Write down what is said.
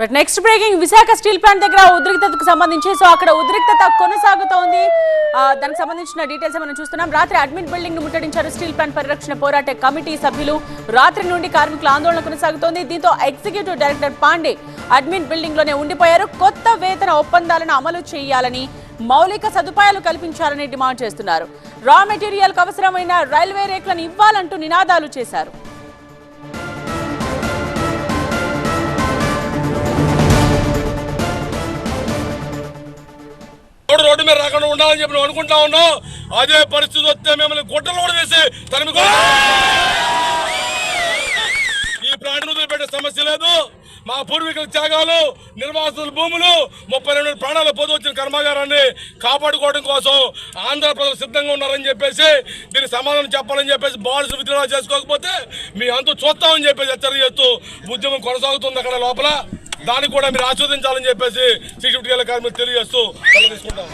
But next breaking Visakha steel plant దగ్గర ఉద్రిక్తతకు సంబంధించి సో అక్కడ ఉద్రిక్తత కొనసాగుతోంది. దానికి సంబంధించిన డీటెయిల్స్ మనం చూస్తున్నాం. రాత్రి అడ్మిట్ బిల్డింగ్ను ముట్టడించారు స్టీల్ ప్లాంట్ పరిరక్షణ పోరాట కమిటీ సభ్యులు. రాత్రి నుండి కార్మికుల ఆందోళన కొనసాగుతోంది. దీంతో ఎగ్జిక్యూటివ్ డైరెక్టర్ పాండే అడ్మిట్ బిల్డింగ్లోనే ఉండిపోయారు. కొత్త వేతన ఒప్పందాలను అమలు చేయాలని మౌలిక సదుపాయాలు కల్పించాలని డిమాండ్ చేస్తున్నారు. రా మెటీరియల్కు అవసరమైన రైల్వే రేట్లను ఇవ్వాలంటూ నినాదాలు చేశారు. రోడ్డు రోడ్డు మీద రాకుండా ఉండాలని చెప్పి నువ్వు అనుకుంటా ఉన్నావు? అదే పరిస్థితి వస్తే మిమ్మల్ని గుడ్డలు కూడా వేసి తరిమి ఈ ప్రాణి వదిలిపెట్టే సమస్య లేదు. మా పూర్వీకుల త్యాగాలు నిర్వాసుల భూములు ముప్పై రెండు ప్రాణాలు పోదొచ్చిన వచ్చిన కర్మాగారాన్ని కాపాడుకోవడం కోసం ఆంధ్ర ప్రజలు సిద్ధంగా ఉన్నారని చెప్పేసి దీనికి సమాధానం చెప్పాలని చెప్పేసి బాల్స్ విత్డ్రా చేసుకోకపోతే మీ అంతా చూస్తామని చెప్పేసి హెచ్చరిక చేస్తూ ఉద్యమం కొనసాగుతుంది అక్కడ లోపల. దానికి కూడా మీరు ఆస్వాదించాలని చెప్పేసి సీసీటీవీ కార్మికులు తెలియజేస్తూ సెలవు తీసుకుంటాం.